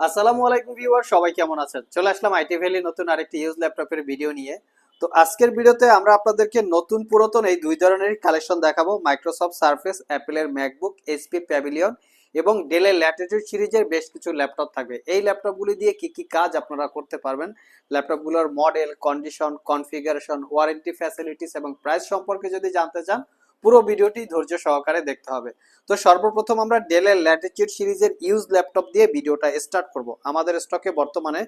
আসসালামু আলাইকুম ভিউয়ার, সবাই কেমন আছেন? চলে আসলাম আইটি ভ্যালি নতুন আরেকটি ইউজ ল্যাপটপের ভিডিও নিয়ে। তো আজকের ভিডিওতে আমরা আপনাদেরকে নতুন পুরাতন এই দুই ধরনের কালেকশন দেখাবো মাইক্রোসফট সার্ফেস অ্যাপেলের ম্যাকবুক এইচপি প্যাভিলিয়ন এবং ডেলের ল্যাটিটিউড সিরিজের বেশ কিছু ল্যাপটপ থাকবে। এই ল্যাপটপগুলি দিয়ে কি কি কাজ আপনারা করতে পারবেন? ল্যাপটপগুলোর model condition configuration warranty facilities এবং প্রাইস সম্পর্কে যদি জানতে চান পুরো ভিডিওটি ধৈর্য সহকারে দেখতে হবে। তো সর্বপ্রথম আমরা ডেলের ল্যাটিচিউড সিরিজের ইউজ ল্যাপটপ দিয়ে ভিডিওটা স্টার্ট করব। আমাদের স্টকে বর্তমানে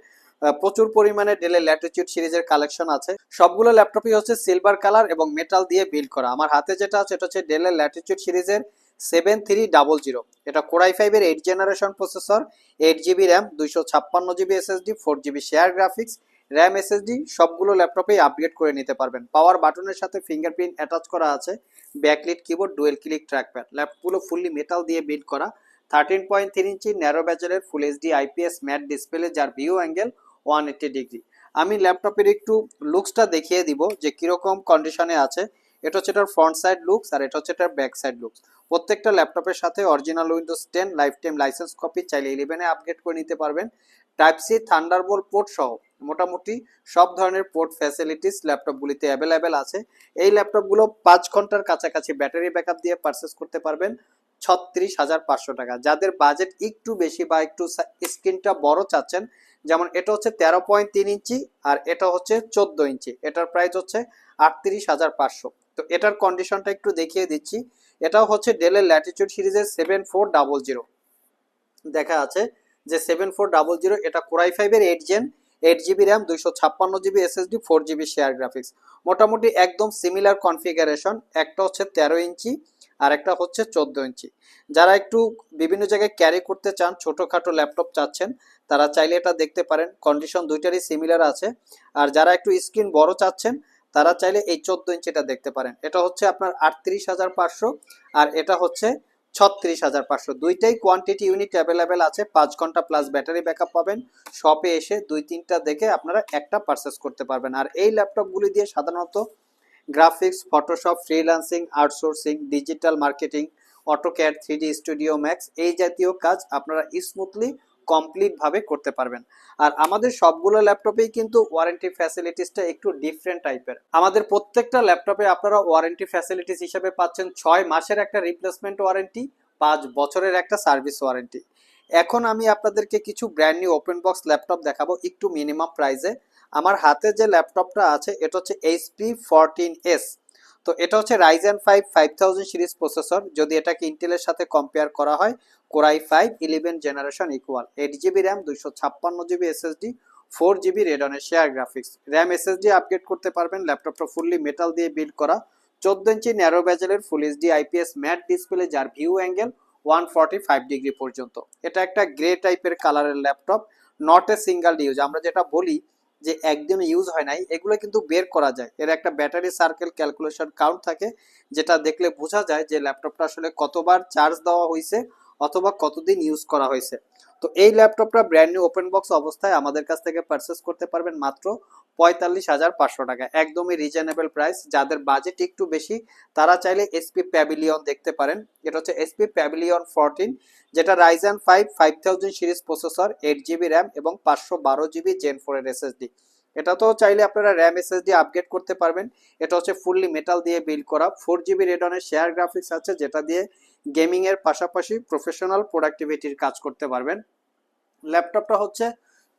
প্রচুর পরিমাণে ডেলের ল্যাটিটিউড সিরিজের কালেকশন আছে। সবগুলো ল্যাপটপই হচ্ছে সিলভার কালার এবং মেটাল দিয়ে বিল্ড করা। আমার হাতে যেটা আছে, এটা হচ্ছে ডেলের ল্যাটিটিউড সিরিজের সেভেন থ্রি ডাবল জিরো এটা কোরাই ফাইভের eight generation processor eight GB RAM দুইশো ছাপ্পান্ন GB SSD four GB share graphics RAM SSD সবগুলো ল্যাপটপেই আপগ্রেড করে নিতে পারবেন। পাওয়ার বাটনের সাথে ফিঙ্গারপ্রিন্ট অ্যাটাচ করা আছে। Backlit keyboard dual click trackpad ল্যাপটপগুলো ফুললি মেটাল দিয়ে বিল্ড করা। Thirteen point three inch narrow ব্যাচেলের full HD IPS matte display যার view angle one eighty degree আমি ল্যাপটপের একটু লুকসটা দেখিয়ে দিব যে কীরকম কন্ডিশনে আছে। এটা হচ্ছে এটার ফ্রন্ট সাইড লুকস আর এটা হচ্ছে এটার ব্যাক সাইড লুকস প্রত্যেকটা ল্যাপটপের সাথে original Windows ten lifetime license copy চাইলে ইলেভেনে আপগ্রেড করে নিতে পারবেন। টাইপ সি থান্ডারবোল্ট পোর্ট সহ। মোটামুটি সব ধরনের পোর্ট ফ্যাসিলিটিস ল্যাপটপগুলিতে অ্যাভেলেবেল আছে। এই ল্যাপটপগুলো পাঁচ ঘণ্টার কাছাকাছি ব্যাটারি ব্যাকআপ দিয়ে পারচেস করতে পারবেন ছত্রিশ হাজার পাঁচশো টাকা। যাদের বাজেট একটু বেশি বা একটু স্ক্রিনটা বড় চাচ্ছেন, যেমন এটা হচ্ছে তেরো পয়েন্ট তিন ইঞ্চি আর এটা হচ্ছে চোদ্দ ইঞ্চি। এটার প্রাইস হচ্ছে আটত্রিশ হাজার পাঁচশো। তো এটার কন্ডিশনটা একটু দেখিয়ে দিচ্ছি। এটাও হচ্ছে ডেলের ল্যাটিটিউড সিরিজের সেভেন ফোর ডাবল জিরো দেখা আছে যে সেভেন ফোর ডাবল জিরো এটা কোরাই ফাইভের eight gen eight GB RAM দুইশো ছাপ্পান্ন GB SSD four GB share graphics মোটামুটি একদম সিমিলার কনফিগারেশন একটা হচ্ছে তেরো ইঞ্চি, আর একটা হচ্ছে চোদ্দ ইঞ্চি। যারা একটু বিভিন্ন জায়গায় ক্যারি করতে চান, ছোটোখাটো ল্যাপটপ চাচ্ছেন, তারা চাইলে এটা দেখতে পারেন। কন্ডিশন দুইটারই সিমিলার আছে। আর যারা একটু স্ক্রিন বড় চাচ্ছেন, তারা চাইলে এই চোদ্দ ইঞ্চিটা দেখতে পারেন। এটা হচ্ছে আপনার আটত্রিশ হাজার পাঁচশো, আর এটা হচ্ছে ছত্রিশ হাজার পাঁচশো দুইটাই কোয়ান্টিটি ইউনিট অ্যাভেলেবেল আছে। পাঁচ ঘণ্টা প্লাস ব্যাটারি ব্যাকআপ পাবেন। শপে এসে দুই, তিনটা দেখে আপনারা একটা পারচেস করতে পারবেন। আর এই ল্যাপটপগুলি দিয়ে সাধারণত graphics Photoshop freelancing outsourcing digital marketing AutoCAD three studio max এই জাতীয় কাজ আপনারা স্মুথলি কমপ্লিট ভাবে করতে পারবেন। আর আমাদের সবগুলো ল্যাপটপেই কিন্তু ওয়ারেন্টি ফ্যাসিলিটিসটা একটু ডিফারেন্ট টাইপের আমাদের প্রত্যেকটা ল্যাপটপে আপনারা ওয়ারেন্টি ফ্যাসিলিটিস হিসেবে পাচ্ছেন ছয় মাসের একটা রিপ্লেসমেন্ট ওয়ারেন্টি পাঁচ বছরের একটা সার্ভিস ওয়ারেন্টি এখন আমি আপনাদেরকে কিছু brand new open box laptop দেখাবো একটু মিনিমাম প্রাইসে আমার হাতে যে ল্যাপটপটা আছে, এটা হচ্ছে এইচপি ফোরটিন এস তো এটা হচ্ছে Ryzen five five thousand series processor যদি এটাকে ইন্টেলের সাথে কম্পেয়ার করা হয় core i five eleven generation equal eight GB RAM দুইশো ছাপ্পান্ন GB SSD four GB রেডনের share graphics RAM SSD upgrade করতে পারবেন ল্যাপটপটা ফুললি মেটাল দিয়ে বিল্ড করা, চোদ্দ inch narrow ব্যাজেলের full HD IPS matte display যার view angle one forty five degree পর্যন্ত। এটা একটা গ্রে টাইপের কালারের laptop not a single use আমরা যেটা বলি যে একদিন ইউজ হয় নাই, এগুলো কিন্তু বের করা যায়। এর একটা ব্যাটারি সার্কেল ক্যালকুলেশন কাউন্ট থাকে, যেটা দেখলে বোঝা যায় যে ল্যাপটপটা আসলে কতবার চার্জ দেওয়া হয়েছে অথবা কতদিন ইউজ করা হয়েছে তো এই ল্যাপটপটা ব্র্যান্ড নিউ ওপেন বক্স অবস্থায় আমাদের কাছ থেকে পারচেস করতে পারবেন মাত্র পঁয়তাল্লিশ হাজার পাঁচশো টাকা। একদমই রিজনেবল প্রাইস যাদের বাজেট একটু বেশি, তারা চাইলে এসপি প্যাভিলিয়ন দেখতে পারেন। এটা হচ্ছে এসপি প্যাভিলিয়ন ফোরটিন যেটা Ryzen five five thousand series processor eight GB RAM এবং পাঁচশো বারো জিবি জেন ফোরের এসএসডি এটা তো চাইলে আপনারা র্যাম এসএসডি আপগ্রেড করতে পারবেন। এটা হচ্ছে ফুললি মেটাল দিয়ে বিল্ড করা। ফোর জিবি রেডনের শেয়ার গ্রাফিক্স আছে, যেটা দিয়ে গেমিংয়ের পাশাপাশি প্রফেশনাল প্রোডাক্টিভিটির কাজ করতে পারবেন। ল্যাপটপটা হচ্ছে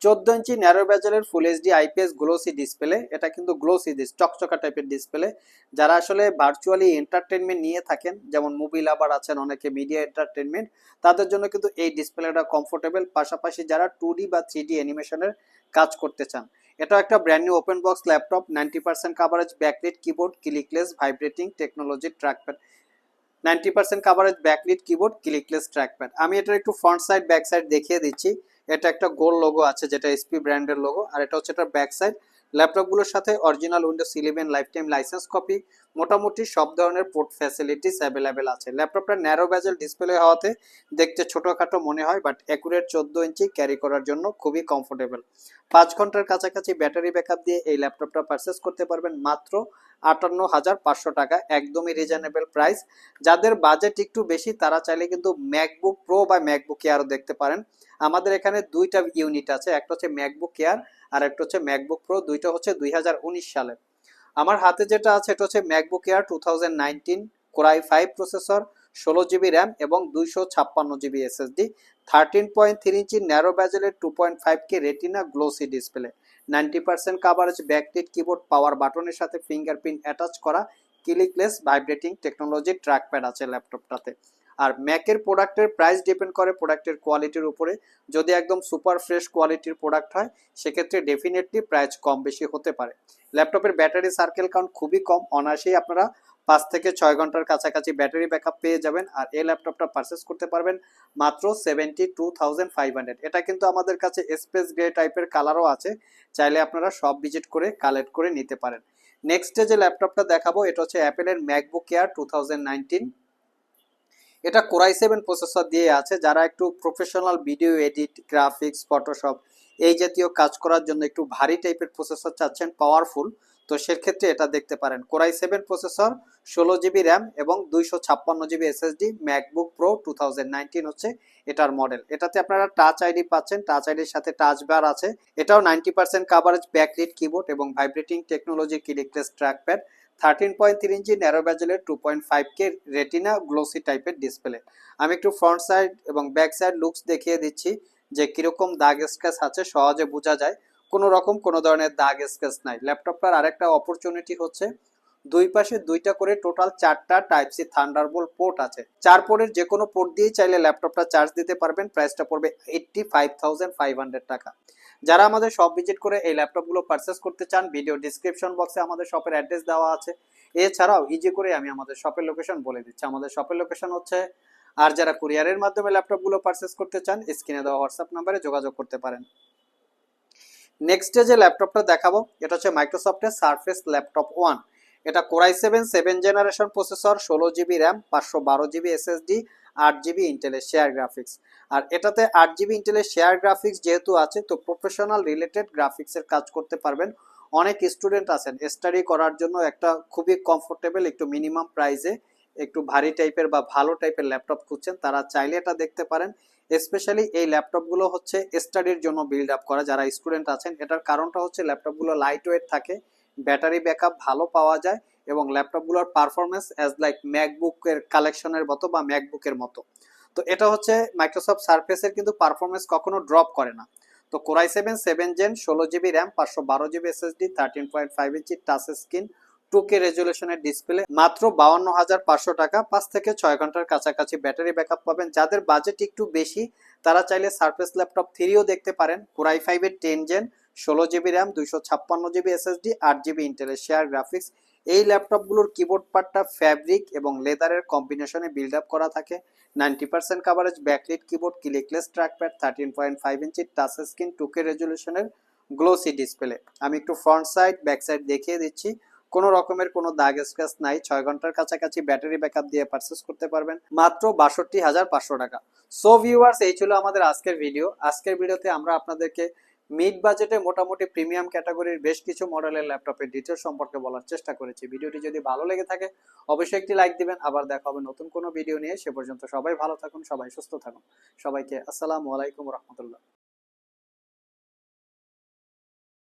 চোদ্দ inch narrow ব্যাজেলের full HD IPS glossy display এটা কিন্তু গ্লোসি ডিস চকচকা টাইপের ডিসপ্লে যারা আসলে ভার্চুয়ালি এন্টারটেনমেন্ট নিয়ে থাকেন, যেমন মুভি লাভার আছেন, অনেকে মিডিয়া এন্টারটেনমেন্ট তাদের জন্য কিন্তু এই ডিসপ্লেটা কমফোর্টেবল পাশাপাশি যারা টু বা থ্রি ডি অ্যানিমেশনের কাজ করতে চান এটা একটা brand new open box laptop ninety percent coverage backlit keyboard clickless vibrating technology trackpad ninety percent coverage backlit keyboard clickless trackpad আমি এটার একটু ফ্রন্ট সাইড ব্যাক সাইড দেখিয়ে দিচ্ছি। এটা একটা গোল লোগো আছে, যেটা এসপি ব্র্যান্ডের লোগো আর এটা হচ্ছে এটার ব্যাক সাইড ল্যাপটপগুলোর সাথে original Windows eleven lifetime license copy মোটামুটি সব ধরনের পোর্ট ফ্যাসিলিটিস অ্যাভেলেবেল আছে। ল্যাপটপটা ন্যারো ব্যাজেল ডিসপ্লে হওয়াতে দেখতে ছোটোখাটো মনে হয় বাট অ্যাকুরেট চোদ্দ ইঞ্চি ক্যারি করার জন্য খুবই কমফোর্টেবল পাঁচ ঘণ্টার কাছাকাছি ব্যাটারি ব্যাকআপ দিয়ে এই ল্যাপটপটা পারচেস করতে পারবেন মাত্র আটান্ন হাজার পাঁচশো টাকা, একদমই রিজনেবল প্রাইস যাদের বাজেট একটু বেশি, তারা চাইলে কিন্তু ম্যাকবুক প্রো বা ম্যাকবুক এয়ারও দেখতে পারেন। আমাদের এখানে দুইটা ইউনিট আছে, একটা হচ্ছে ম্যাকবুক এয়ার আর একটা হচ্ছে ম্যাকবুক প্রো দুইটা হচ্ছে দুই হাজার উনিশ সালে আমার হাতে যেটা আছে, এটা হচ্ছে MacBook Air two core i five processor ষোলো জিবি র্যাম এবং দুইশো ছাপ্পান্ন GB SSD thirteen point three inch narrow ব্যাজেলের two point five K retina glossy display ninety percent coverage backlit keyboard power বাটনের সাথে ফিঙ্গারপ্রিন্ট অ্যাটাচ করা clickless vibrating technology trackpad আছে ল্যাপটপটাতে আর ম্যাকের প্রোডাক্টের প্রাইস ডিপেন্ড করে প্রোডাক্টের কোয়ালিটির উপরে। যদি একদম সুপার ফ্রেশ কোয়ালিটির প্রোডাক্ট হয়, সেক্ষেত্রে ডেফিনেটলি প্রাইস কম বেশি হতে পারে। ল্যাপটপের ব্যাটারি সার্কেল কাউন্ট খুবই কম, অনায়াসেই আপনারা পাঁচ থেকে ছয় ঘণ্টার কাছাকাছি ব্যাটারি ব্যাকআপ পেয়ে যাবেন আর এই ল্যাপটপটা পারচেস করতে পারবেন মাত্র seventy two thousand five hundred এটা কিন্তু আমাদের কাছে স্পেস গ্রে টাইপের কালারও আছে, চাইলে আপনারা সব ভিজিট করে কালেক্ট করে নিতে পারেন। নেক্সট যে ল্যাপটপটা দেখাবো, এটা হচ্ছে অ্যাপেলের ম্যাকবুক এয়ার টু এটা কোরাই সেভেন প্রসেসর দিয়ে আছে, যারা একটু professional video edit graphics Photoshop এই জাতীয় কাজ করার জন্য একটু ভারী টাইপের প্রসেসর চাচ্ছেন পাওয়ারফুল তো সেক্ষেত্রে এটা দেখতে পারেন। কোরাই সেভেন প্রসেসর ষোলো জিবি র্যাম এবং দুইশো ছাপ্পান্ন GB SSD MacBook Pro two হচ্ছে এটার মডেল এটাতে আপনারা টাচ আইডি পাচ্ছেন টাচ আইডির সাথে টাচ বার আছে। এটাও ninety percent coverage backlit keyboard এবং vibrating technology clickless trackpad thirteen point three inch narrow ব্যাজেলের two point five K retina glossy টাইপের ডিসপ্লে আমি একটু ফ্রন্ট সাইড এবং ব্যাক সাইড লুকস দেখিয়ে দিচ্ছি। যে কীরকম দাগ স্কেচ আছে, সহজে বোঝা যায়। কোনো রকম কোনো ধরনের দাগ স্কেচ নাই। ল্যাপটপটার আরেকটা অপরচুনিটি হচ্ছে, দুই পাশে দুইটা করে টোটাল চারটা টাইপ সি থান্ডারবোল্ট পোর্ট আছে। চার পোর্টের যে কোনো পোর্ট দিয়েই চাইলে ল্যাপটপটা চার্জ দিতে পারবেন। প্রাইসটা পড়বে eighty five thousand five hundred টাকা। যারা আমাদের শপ ভিজিট করে এই ল্যাপটপগুলো পারচেস করতে চান ভিডিও ডিসক্রিপশন বক্সে আমাদের শপের অ্যাড্রেস দেওয়া আছে। এছাড়াও ইজি করে আমি আমাদের শপের লোকেশন বলে দিচ্ছি। আমাদের শপের লোকেশন হচ্ছে আর যারা কুরিয়ারের মাধ্যমে ল্যাপটপগুলো পারচেস করতে চান স্ক্রিনে দেওয়া হোয়াটসঅ্যাপ নাম্বারে যোগাযোগ করতে পারেন। নেক্সট যে ল্যাপটপটা দেখাবো, এটা হচ্ছে মাইক্রোসফটের সারফেস ল্যাপটপ ওয়ান এটা core i seven seven generation processor ষোলো জিবি র্যাম পাঁচশো বারো জিবি এসএসডি আট জিবি ইন্টেলের শেয়ার গ্রাফিক্স আর এটাতে আট জিবি ইন্টেলের শেয়ার গ্রাফিক্স যেহেতু আছে, তো প্রফেশনাল রিলেটেড গ্রাফিক্সের কাজ করতে পারবেন। অনেক স্টুডেন্ট আছেন স্টাডি করার জন্য একটা খুবই কমফোর্টেবল একটু মিনিমাম প্রাইসে একটু ভারী টাইপের বা ভালো টাইপের ল্যাপটপ খুঁজছেন, তারা চাইলে এটা দেখতে পারেন। স্পেশালি এই ল্যাপটপগুলো হচ্ছে স্টাডির জন্য বিল্ড আপ করা। যারা স্টুডেন্ট আছেন, এটার কারণটা হচ্ছে ল্যাপটপগুলো লাইট ওয়েট থাকে ব্যাটারি ব্যাকআপ ভালো পাওয়া যায় এবং ল্যাপটপগুলোর পারফরমেন্স অ্যাজ লাইক ম্যাকবুকের কালেকশনের মতো বা ম্যাকবুকের মতো। তো এটা হচ্ছে মাইক্রোসফট সার্ফেসের কিন্তু পারফরমেন্স কখনো ড্রপ করে না। তো core i seven seven gen ষোলো জিবি র্যাম পাঁচশো বারো GB SSD thirteen point five inch touch screen two K রেজুলেশনের display মাত্র বাউন্ন হাজার পাঁচশো টাকা, পাঁচ থেকে ছয় ঘণ্টার কাছাকাছি ব্যাটারি ব্যাকআপ পাবেন। যাদের বাজেট একটু বেশি, তারা চাইলে সার্ফেস ল্যাপটপ থ্রিও দেখতে পারেন। কোরাই ফাইভের টেন জেন ষোলো জিবি র্যাম দুইশো ছাপ্পান্ন জিবি এসএসডি আট জিবি ইন্টেলের শেয়ার গ্রাফিক্স এই ল্যাপটপগুলোর কিবোর্ড পার্টটা ফ্যাব্রিক এবং লেদারের কম্বিনেশনে বিল্ড আপ করা থাকে। Ninety percent coverage backlit keyboard clickless trackpad thirteen point five inch touch screen two K রেজুলেশনের glossy display আমি একটু ফ্রন্ট সাইড ব্যাক সাইড দেখিয়ে দিচ্ছি। কোনো রকমের কোনো দাগ স্ক্র্যাচ নাই, ছয় ঘণ্টার কাছাকাছি ব্যাটারি ব্যাকআপ দিয়ে পারচেস করতে পারবেন। মাত্র বাষট্টি হাজার পাঁচশো টাকা। সো ভিউয়ার্স এই ছিল আমাদের আজকের ভিডিও আজকের ভিডিওতে আমরা আপনাদেরকে মিড বাজেটে মোটামুটি প্রিমিয়াম ক্যাটাগরির বেশ কিছু মডেলের ল্যাপটপের ডিটেল সম্পর্কে বলার চেষ্টা করেছি। ভিডিওটি যদি ভালো লেগে থাকে, অবশ্যই একটি লাইক দিবেন। আবার দেখা হবে নতুন কোনো ভিডিও নিয়ে। সে পর্যন্ত সবাই ভালো থাকুন, সবাই সুস্থ থাকুন। সবাইকে আসসালামু আলাইকুম রহমতুল্লাহ।